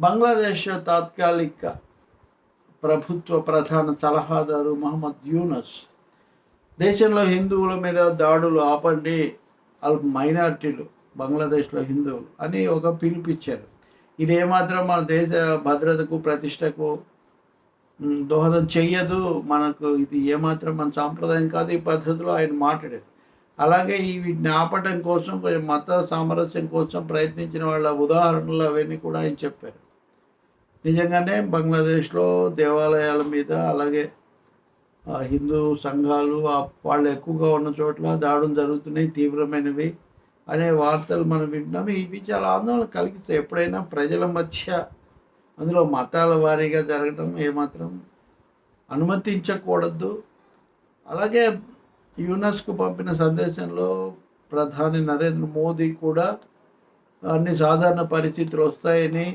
బంగ్లాదేశ్ తాత్కాలిక ప్రభుత్వ ప్రధాన సలహాదారు మహమ్మద్ యూనస్. దేశంలో హిందువుల మీద దాడులు ఆపండి అల్ మైనార్టీలు బంగ్లాదేశ్లో హిందువులు అని ఒక పిలుపిచ్చారు. ఇది ఏమాత్రం మన దేశ భద్రతకు ప్రతిష్టకు దోహదం చెయ్యదు. మనకు ఇది ఏమాత్రం మన సాంప్రదాయం కాదు ఈ పద్ధతిలో ఆయన మాట్లాడారు. అలాగే ఈ వీటిని ఆపటం కోసం మత సామరస్యం కోసం ప్రయత్నించిన వాళ్ళ ఉదాహరణలు అవన్నీ కూడా ఆయన చెప్పారు. నిజంగానే బంగ్లాదేశ్లో దేవాలయాల మీద అలాగే హిందూ సంఘాలు వాళ్ళు ఎక్కువగా ఉన్న చోట్ల దాడులు జరుగుతున్నాయి తీవ్రమైనవి అనే వార్తలు మనం వింటున్నాము ఇవి చాలా ఆందోళన కలిగిస్తాయి. ఎప్పుడైనా ప్రజల మధ్య అందులో మతాల వారీగా జరగడం ఏమాత్రం అనుమతించకూడదు. అలాగే యునెస్కు పంపిన సందేశంలో ప్రధాని నరేంద్ర మోదీ కూడా అన్ని సాధారణ పరిస్థితులు వస్తాయని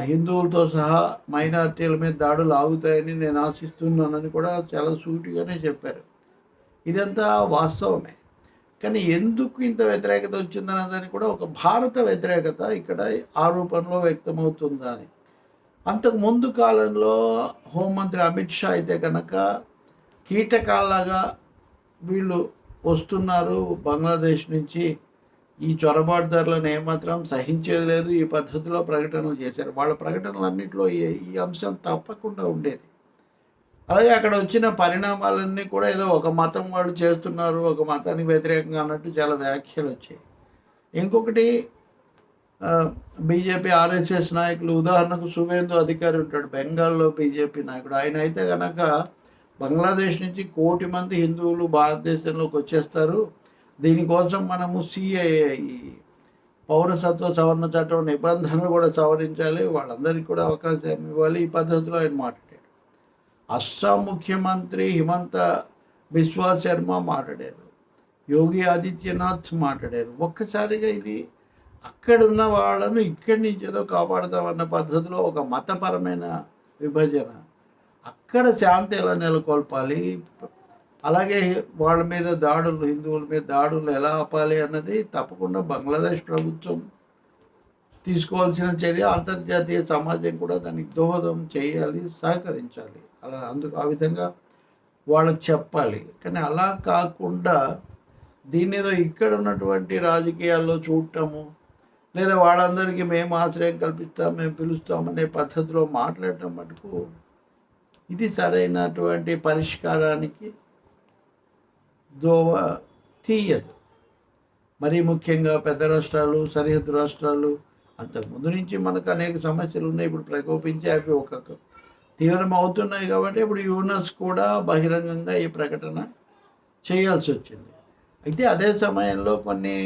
హిందువులతో సహా మైనార్టీల మీద దాడులు ఆగుతాయని నేను ఆశిస్తున్నానని కూడా చాలా సూటిగానే చెప్పారు. ఇదంతా వాస్తవమే. కానీ ఎందుకు ఇంత వ్యతిరేకత వచ్చిందనే కూడా ఒక భారత వ్యతిరేకత ఇక్కడ ఆ రూపంలో వ్యక్తమవుతుందని అంతకు ముందు కాలంలో హోంమంత్రి అమిత్ షా అయితే కనుక కీటకాల్లాగా వీళ్ళు వస్తున్నారు బంగ్లాదేశ్ నుంచి ఈ చొరబాటుదారులను ఏమాత్రం సహించేది లేదు ఈ పద్ధతిలో ప్రకటనలు చేశారు. వాళ్ళ ప్రకటనలన్నింటిలో ఈ ఈ అంశం తప్పకుండా ఉండేది. అలాగే అక్కడ వచ్చిన పరిణామాలన్నీ కూడా ఏదో ఒక మతం వాళ్ళు చేస్తున్నారు ఒక మతానికి వ్యతిరేకంగా అన్నట్టు చాలా వ్యాఖ్యలు వచ్చాయి. ఇంకొకటి బీజేపీ ఆర్ఎస్ఎస్ నాయకులు ఉదాహరణకు సువేందు అధికారి ఉంటాడు బెంగాల్లో బీజేపీ నాయకుడు. ఆయన అయితే కనుక బంగ్లాదేశ్ నుంచి కోటి మంది హిందువులు భారతదేశంలోకి వచ్చేస్తారు. దీనికోసం మనము సిఏఏ ఈ పౌరసత్వ సవరణ చట్టం నిబంధనలు కూడా సవరించాలి. వాళ్ళందరికీ కూడా అవకాశం ఇవ్వాలి. ఈ పద్ధతిలో ఆయన మాట్లాడాడు అస్సాం ముఖ్యమంత్రి హిమంత బిశ్వా శర్మ మాట్లాడారు. యోగి ఆదిత్యనాథ్ మాట్లాడారు. ఒక్కసారిగా ఇది అక్కడున్న వాళ్ళను ఇక్కడి నుంచి ఏదో కాపాడదామన్న పద్ధతిలో ఒక మతపరమైన విభజన. అక్కడ శాంతి ఎలా నెలకొల్పాలి? అలాగే వాళ్ళ మీద దాడులు హిందువుల మీద దాడులు ఎలా ఆపాలి అన్నది తప్పకుండా బంగ్లాదేశ్ ప్రభుత్వం తీసుకోవాల్సిన చర్య. అంతర్జాతీయ సమాజం కూడా దానికి దోహదం చేయాలి సహకరించాలి. అలా అందుకు ఆ విధంగా వాళ్ళకి చెప్పాలి. కానీ అలా కాకుండా దీన్ని ఏదో ఇక్కడ ఉన్నటువంటి రాజకీయాల్లో చూడటము లేదా వాళ్ళందరికీ మేము ఆశ్రయం కల్పిస్తాం మేము పిలుస్తామనే పద్ధతిలో మాట్లాడటం మటుకు ఇది సరైనటువంటి పరిష్కారానికి దోవ తీయదు మరీ ముఖ్యంగా పెద్ద రాష్ట్రాలు సరిహద్దు రాష్ట్రాలు అంతకుముందు నుంచి మనకు అనేక సమస్యలు ఉన్నాయి. ఇప్పుడు ప్రకోపించి అవి ఒక తీవ్రం అవుతున్నాయి కాబట్టి ఇప్పుడు యూనస్ కూడా బహిరంగంగా ఈ ప్రకటన చేయాల్సి వచ్చింది. అయితే అదే సమయంలో కొన్ని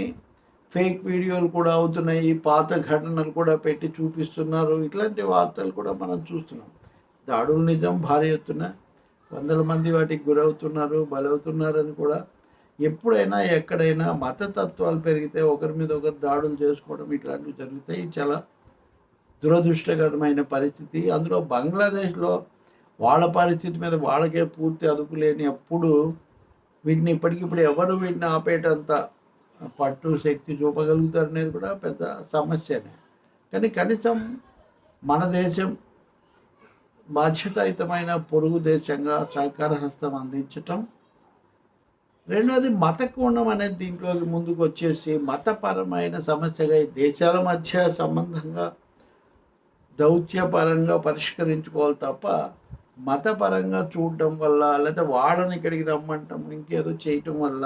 ఫేక్ వీడియోలు కూడా అవుతున్నాయి. పాత ఘటనలు కూడా పెట్టి చూపిస్తున్నారు. ఇట్లాంటి వార్తలు కూడా మనం చూస్తున్నాం. దాడులు నిజం భారీ ఎత్తున వందల మంది వాటికి గురవుతున్నారు బలవుతున్నారని కూడా ఎప్పుడైనా ఎక్కడైనా మతతత్వాలు పెరిగితే ఒకరి మీద ఒకరు దాడులు చేసుకోవడం ఇట్లాంటివి జరుగుతాయి. చాలా దురదృష్టకరమైన పరిస్థితి. అందులో బంగ్లాదేశ్లో వాళ్ళ పరిస్థితి మీద వాళ్ళకే పూర్తి అదుపు లేని అప్పుడు వీటిని ఇప్పటికిప్పుడు ఎవరు వీటిని ఆపేటంత పట్టు శక్తి చూపగలుగుతారు అనేది కూడా పెద్ద సమస్యనే. కానీ కనీసం మన దేశం బాధ్యతాయుతమైన పొరుగు దేశంగా సహకార హస్తం అందించటం. రెండోది మత కోణం అనేది దీంట్లోకి ముందుకు వచ్చేసి మతపరమైన సమస్యగా ఈ దేశాల మధ్య సంబంధంగా దౌత్యపరంగా పరిష్కరించుకోవాలి తప్ప మతపరంగా చూడటం వల్ల లేదా వాళ్ళని ఇక్కడికి రమ్మంటం ఇంకేదో చేయటం వల్ల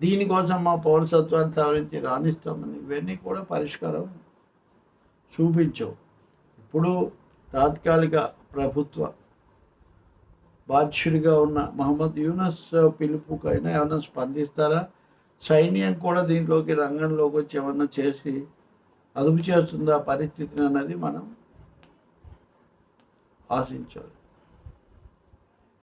దీనికోసం మా పౌరసత్వాన్ని సవరించి రాణిస్తామని ఇవన్నీ కూడా పరిష్కారం చూపించవు. ఇప్పుడు తాత్కాలిక ప్రభుత్వ బాధ్యుడిగా ఉన్న మహమ్మద్ యూనస్ పిలుపుకైనా ఏమైనా స్పందిస్తారా? సైన్యం కూడా దీంట్లోకి రంగంలోకి వచ్చి ఏమన్నా చేసి అదుపు చేస్తుందా పరిస్థితిని అన్నది మనం ఆశించాలి.